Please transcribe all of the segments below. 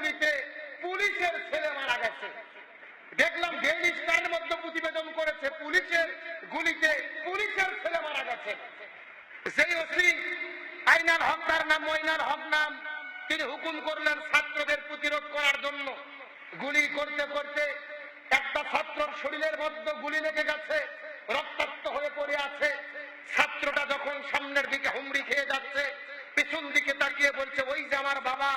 গুলিতে পুলিশের ছেলে মারা গেছে। দেখলাম ডেইলি স্টারের মধ্যে প্রতিবেদন করেছে, পুলিশের গুলিতে পুলিশের ছেলে মারা গেছে। সেই ওসি আইনার হক তার নাম, মইনার হক নাম, তিনি হুকুম করলেন ছাত্রদের প্রতিরোধ করার জন্য। গুলি করতে করতে একটা ছাত্রর শরীরের মধ্যে গুলি লেগে গেছে, রক্তাক্ত হয়ে পড়ে আছে। ছাত্রটা যখন সামনের দিকে হুমড়ি খেয়ে যাচ্ছে, পিছন দিকে তাকিয়ে বলছে, ওই যে আমার বাবা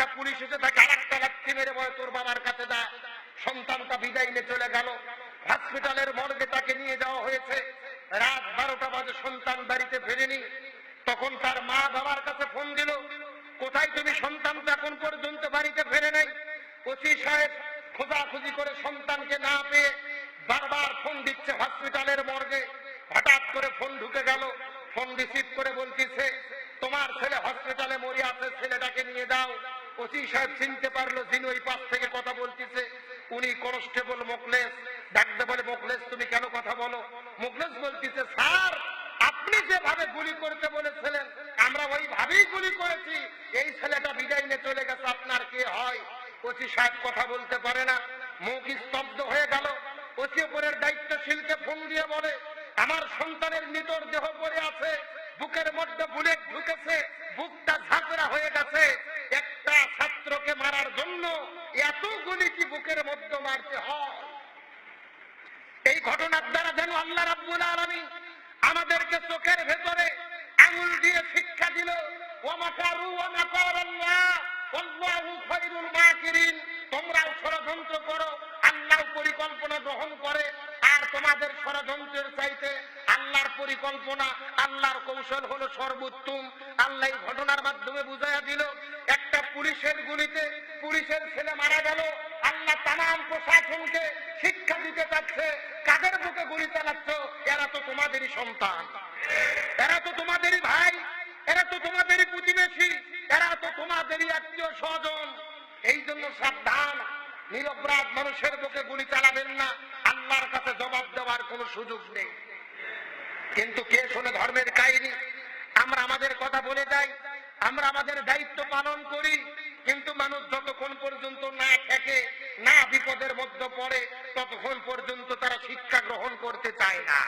একটা পুলিশ এসে তাকে আর একটা লাঠি মেরে বলে, তোর বাবার কাছে যা। সন্তানটা বিদায় নিয়ে চলে গেল। হসপিটালের মর্গে তাকে নিয়ে যাওয়া হয়েছে। রাত বারোটা বাজে, সন্তান বাড়িতে ফেরেনি। তখন তার মা বাবার কাছে ফোন দিল, কোথায় তুমি সন্তান এখন পর্যন্ত বাড়িতে ফেরে নাই? ওসি সাহেব খোঁজাখুঁজি করে সন্তানকে না পেয়ে বারবার ফোন দিচ্ছে হসপিটালের মর্গে। হঠাৎ করে ফোন ঢুকে গেল। ফোন রিসিভ করে বলতেছে তোমার ছেলে হসপিটালে মরে আছে ছেলেটাকে নিয়ে যাও ওসি সাহেব চিনতে পারল, যিনি ওই পাশ থেকে কথা বলতেছে, উনি কনস্টেবল মোকলেস ডাকতে বলে মোকলেস তুমি কেন কথা বলো? মোকলেস বলতেছে, স্যার, আপনি যেভাবে গুলি করতে বলেছিলেন, আমরা ওইভাবেই গুলি করেছি। এই ছেলেটা বিদায় নিয়ে চলে গেছে, আপনার কে হয়? ওসি সাহেব কথা বলতে পারে না, মুখ স্তব্ধ হয়ে গেল। ওসি উপরের দায়িত্বশীলকে ফোন দিয়ে বলে, আমার সন্তানের নিতর দেহ পড়ে আছে, বুকের মধ্যে বুলেট ঢুকেছে, বুকটা ঝাঁকড়া হয়ে গেছে একটা ছাত্রকে মারার জন্য এত গুলি কি বুকের মধ্যে মারতে হয় এই ঘটনার দ্বারা যেন আল্লাহ রাব্বুল আলামিন আমাদেরকে চোখের ভেতরে আঙুল দিয়ে শিক্ষা দিল ওয়ামাকারু ওয়ামাকার আল্লাহ আল্লাহু খায়রুল মাকিরিন তোমরাও ষড়যন্ত্র করো আল্লাহ পরিকল্পনা গ্রহণ করে আর তোমাদের ষড়যন্ত্রের চাইতে আল্লাহর পরিকল্পনা, আল্লাহর কৌশল হলো সর্বোত্তম। আল্লাহ ঘটনার মাধ্যমে বুঝাইয়া দিল, একটা পুলিশের গুলিতে পুলিশের ছেলে মারা গেল। আল্লাহ তামাম প্রশাসনকে শিক্ষা দিতে চাচ্ছে, কাদের বুকে গুলি চালাচ্ছ? এরা তো তোমাদেরই সন্তান। এরা তো তোমাদেরই ভাই, এরা তো তোমাদেরই প্রতিবেশী, এরা তো তোমাদেরই আত্মীয় স্বজন। এই জন্য সাবধান, নিরপরাধ মানুষের বুকে গুলি চালাবেন না। আল্লাহর কাছে জবাব দেওয়ার কোনো সুযোগ নেই। কিন্তু কে শোনে ধর্মের কাহিনী? আমরা আমাদের কথা বলে যাই, আমরা আমাদের দায়িত্ব পালন করি, কিন্তু মানুষ যতক্ষণ পর্যন্ত না থাকে না বিপদের মধ্যে পড়ে, ততক্ষণ পর্যন্ত তারা শিক্ষা গ্রহণ করতে চায় না।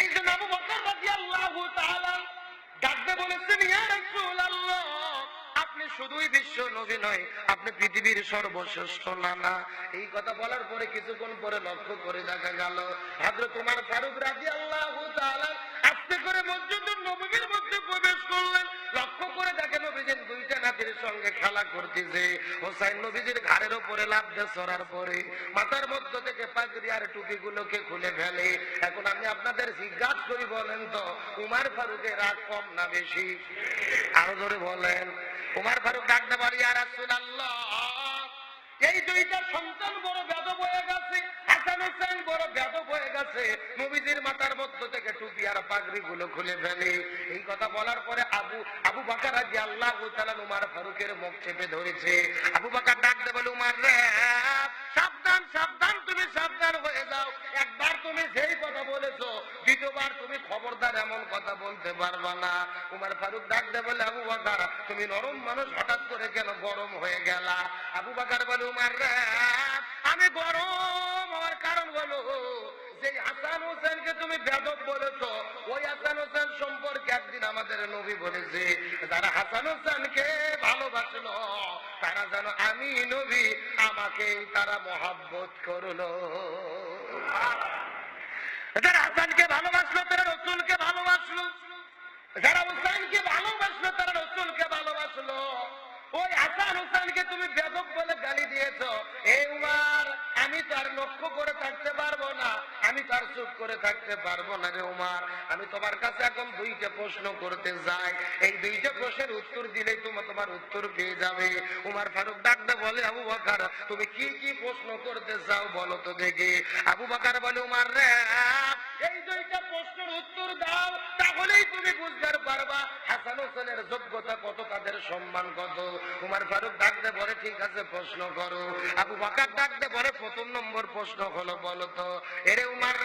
এই জন্য ডাকতে বলেছেন, ইয়া শুধুই বিশ্ব নবী নয়, আপনি পৃথিবীর সর্বশ্রেষ্ঠ নানা। এই কথা বলার পরে কিছুক্ষণ পরে লক্ষ্য করে দেখা গেল, হযরত তোমার ফারুক রাদিয়াল্লাহু তাআলা আস্তে করে মসজিদুল নববীর মধ্যে প্রবেশ করলেন। লক্ষ্য করে দেখেন নবীজির দুইটা নাতির সঙ্গে খেলা করতেছে। হোসাইন নবীজির ঘাড়ের উপরে লাভ দিয়ে চড়ার পরে মাথার মধ্য থেকে পাগড়ি আর টুপি গুলোকে খুলে ফেলে। এখন আমি আপনাদের জিজ্ঞাসা করি বলেন তো, উমার ফারুকের রাগ কম না বেশি? আরও ধরে বলেন। উমার ফারুক ডাকতে পারি আর রাসূলুল্লাহ, এই দুইটা সন্তান বড় বেদব হয়ে গেছে, হাসান বড় হয়ে গেছে মধ্য থেকে টুপি আর পাগড়ি গুলো খুলে ফেলে। এই কথা বলার পরে আবু আবু বাকার রাজি আল্লাহ উমার ফারুকের মুখ চেপে ধরেছে। আবু বাকার ডাকতে বলে সাবধান সাবধান, তুমি সাবধান হয়ে যাও একবার তুমি যেই কথা বলেছ দ্বিতীয়বার তুমি খবরদার এমন কথা বলতে পারবা না। উমার ফারুক ডাকতে বলে, আবু বাকার, তুমি নরম মানুষ, হঠাৎ করে কেন গরম হয়ে গেলা? আবু বাকার বলে, উমার রে, আমি গরম হওয়ার কারণ হলো যে হাসান হোসেনকে তুমি বেদব বলেছ, ওই হাসান হোসেন সম্পর্কে একদিন আমাদের নবী বলেছে, যারা হাসান হোসেনকে ভালোবাসলো, তারা যেন আমি নবী আমাকে তারা মহাব্বত করল। যারা হাসানকে ভালোবাসলো, তারা যারা হুসাইনকে ভালোবাসলো, তারা রসুলকে ভালোবাসলো। ওই হাসান হুসাইনকে তুমি বেদক বলে গালি দিয়েছ। এই উমার আমি তার লক্ষ্য করে থাকতে পারব না। আমি তার চুপ করে থাকতে পারব না রে উমার। আমি তোমার কাছে এখন দুইটা প্রশ্ন করতে যাই এই দুইটা প্রশ্নের উত্তর দিলেই তোমার তোমার উত্তর পেয়ে যাবে। উমার ফারুক ডাকতে বলে, আবু বাকার, তুমি কি কি প্রশ্ন করতে চাও বলো তো দেখি। আবু বাকার বলে, উমার রে, এই দুইটা প্রশ্নের উত্তর দাও, তাহলেই তুমি বুঝতে পারবা হাসান হোসেনের যোগ্যতা কত, তাদের সম্মান কত। উমার ফারুক ডাকতে বলে, ঠিক আছে, প্রশ্ন করো। আবু বাকার ডাকতে বলে প্রথম নম্বর প্রশ্ন হলো বলো তো এরে উমার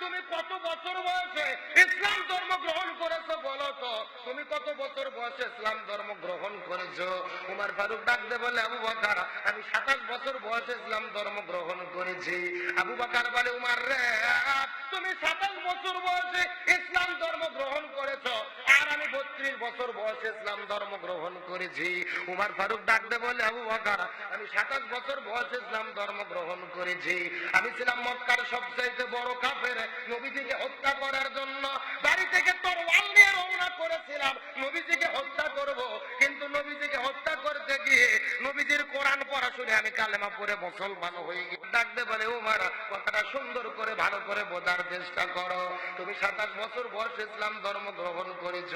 তুমি কত বছর বয়সে ইসলাম ধর্ম গ্রহণ করেছ বলো তো তুমি কত বছর বয়সে ইসলাম ধর্ম গ্রহণ করেছ? উমার ফারুক ডাকতে বলে, আবু বাকার, আমি সাতাশ বছর বয়সে ইসলাম ধর্ম গ্রহণ করেছি। আবু বাকার বলে, উমার রে, তুমি সাতাশ বছর বয়সে ইসলাম ধর্ম গ্রহণ করেছ। আর আমি বত্রিশ বছর বয়সে ইসলাম ধর্ম গ্রহণ করেছি। উমার ফারুক ডাকতে বলে, আবু বাকার, আমি সাতাশ বছর বয়সে ইসলাম ধর্ম গ্রহণ করেছি। আমি ছিলাম মক্কার সবচাইতে বড় কাফের। নবীজিকে হত্যা করার জন্য কালেমা পড়ে মুসলমান হয়ে গিয়ে ডাকতে বলে উমার কথাটা সুন্দর করে, ভালো করে বোঝার চেষ্টা করো। তুমি সাতাশ বছর বয়স ইসলাম ধর্ম গ্রহণ করেছ,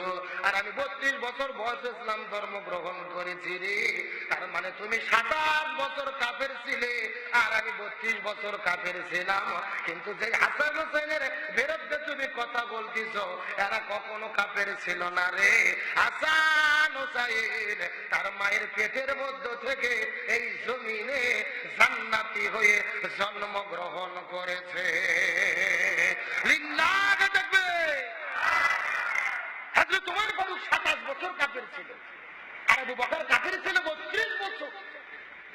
আর আমি বত্রিশ বছর বয়স ইসলাম ধর্ম গ্রহণ করেছি রে। তার মানে তুমি সাতাশ বছর কাফের ছিলে, আর আমি বত্রিশ বছর কাফের ছিলাম। কিন্তু যে হাসান হোসেনের বিরুদ্ধে তুমি কথা বলতেছ, এরা কখনো কাফের ছিল না রে। হাসান হোসাইন তার মায়ের পেটের মধ্য থেকে এই জমিনে জান্নাতি হয়ে জন্মগ্রহণ করেছে। দেখবে? তোমার ফারুক সাতাশ বছর কাফের ছিল। বছর।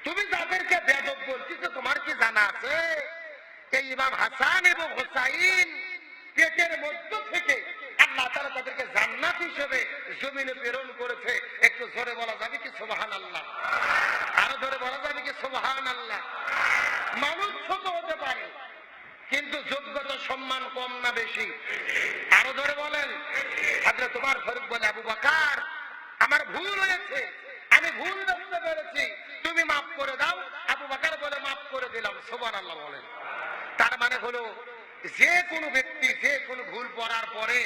তুমি তোমার কি জানা আছে? এই ইমাম হাসান এবং হোসাইন পেটের মধ্য থেকে আল্লাহ তারা তাদেরকে হিসেবে জমিনে প্রেরণ করেছে। একটু জোরে বলা যাবে কি সোবাহান আল্লাহ আরও জোরে বলা যাবে কি সোবাহান আল্লাহ মানুষ ছোট হতে পারে, কিন্তু যোগ্যতা সম্মান কম না বেশি। আরও ধরে বলেন। হাজরে তোমার ফরুক বলে, আবু বাকার, আমার ভুল হয়েছে, আমি ভুল বুঝতে পেরেছি। তুমি মাফ করে দাও। আবু বাকার বলে, মাফ করে দিলাম। সোবান আল্লাহ বলেন। তার মানে হলো, যে কোনো ব্যক্তি, যে কোনো ভুল করার পরে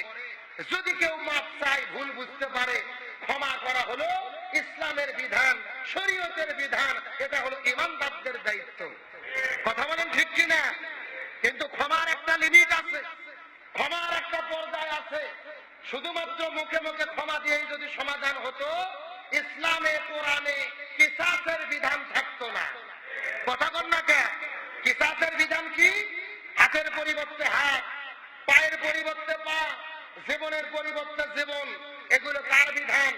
যদি কেউ মাপ চায়, ভুল বুঝতে পারে, ক্ষমা করা হলো ইসলামের বিধান, শরীয়তের বিধান, এটা হলো ইমানদারদের দায়িত্ব। কথা বলেন ঠিক কিনা? কিন্তু ক্ষমার একটা লিমিট আছে, ক্ষমার একটা পর্যায় আছে। শুধুমাত্র মুখে মুখে ক্ষমা দিয়েই যদি সমাধান হতো, ইসলামে, কোরআনে কিসাসের বিধান থাকতো না। কথা কন না কে? কিসাসের বিধান কি? হাতের পরিবর্তে হাত, পায়ের পরিবর্তে পা জীবনের পরিবর্তে জীবন, এগুলো কার বিধান?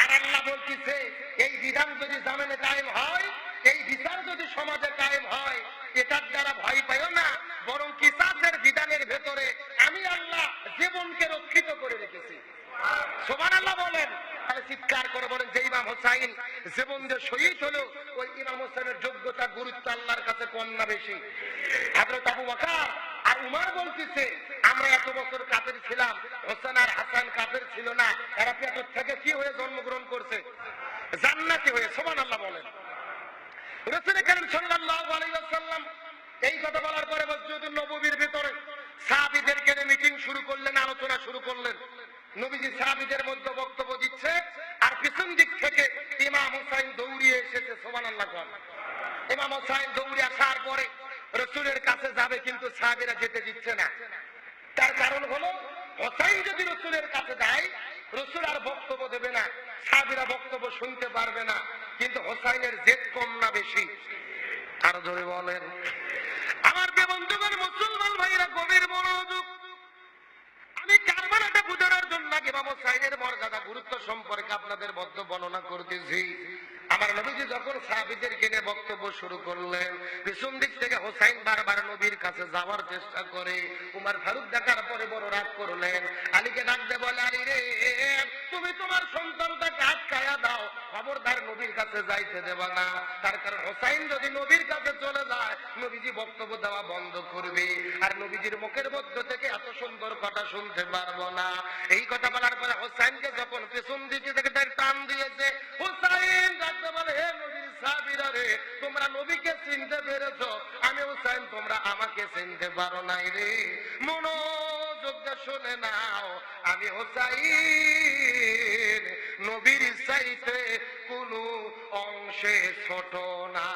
আর আল্লাহ বলতেছে, এই বিধান যদি জামেনে কায়েম হয়, এই বিচার যদি সমাজে কায়েম হয়, এটার দ্বারা ভয় পাইও না, বরং কিসাসের বিধানের ভেতরে আমি আল্লাহ জীবনকে রক্ষিত করে রেখেছি। সোমান আল্লাহ বলেন। তাহলে চিৎকার করে বলেন যে ইমাম হোসাইন জীবন যে শহীদ হলো, ওই ইমাম হোসেনের যোগ্যতা গুরুত্ব আল্লাহর কাছে কম না বেশি। হাজরত আবু বকর আর উমার বলতেছে আমরা এত বছর কাফের ছিলাম, হোসেন আর হাসান কাফের ছিল না এরা পেটর থেকে কি হয়ে জন্মগ্রহণ করছে? জান্নাতি হয়ে সোমান আল্লাহ বলেন এই কথা বলার পরে মসজিদুল নববীর ভিতরে সাহাবীদেরকে মিটিং শুরু করলেন, আলোচনা শুরু করলেন। নবীজি সাহাবীদের মধ্যে বক্তব্য দিচ্ছে, আর পিছন দিক থেকে ইমাম হুসাইন দৌড়িয়ে এসেছে, সুবহানাল্লাহ কোন ইমাম হুসাইন দৌড়ে আসার পরে রসুলের কাছে যাবে, কিন্তু সাহাবীরা যেতে দিচ্ছে না। তার হোসাইন যদি রসুলের কাছে যায় রসুল আর বক্তব্য দেবে না, সাহাবীরা বক্তব্য শুনতে পারবে না, কিন্তু হোসাইনের জেদ কম না বেশি। আরও জোরে বলেন। আমার যে বন্ধুগণ, মুসলমান ভাইরা গভীর মনোযোগ। আমি কারবালাটা বুঝানোর জন্য আগে ইমাম হোসাইনের মর্যাদা, গুরুত্ব সম্পর্কে আপনাদের বদ্ধ বর্ণনা করতেছি। আমার নবীজি যখন সাহাবিদের কিনে বক্তব্য শুরু করলেন, পিছন দিক থেকে হোসাইন বারবার নবীর কাছে যাওয়ার চেষ্টা করে, উমার ফারুক দেখার পরে বড় রাগ করলেন। আলীকে ডাকতে বলে, আলী রে, তুমি তোমার সন্তানটাকে আটকায়া দাও, খবরদার নবীর কাছে যাইতে দেবা না। তার কারণ হোসাইন যদি নবীর কাছে চলে যায়, নবীজি বক্তব্য দেওয়া বন্ধ করবে। আর নবীজির মুখের মধ্য থেকে এত সুন্দর কথা শুনতে পারব না। এই কথা বলার পরে হোসাইনকে যখন পেছন দিকে থেকে তার টান দিয়েছে, হোসাইন হে নবীর সাহাবিরা রে, তোমরা নবীকে চিনতে আমি হুসাইন, তোমরা আমাকে চিনতে পারো নাই রে। মনোযোগ দিয়ে শুনে নাও, আমি হুসাইন, নবীর চাইতে কোনো অংশে ছোট না।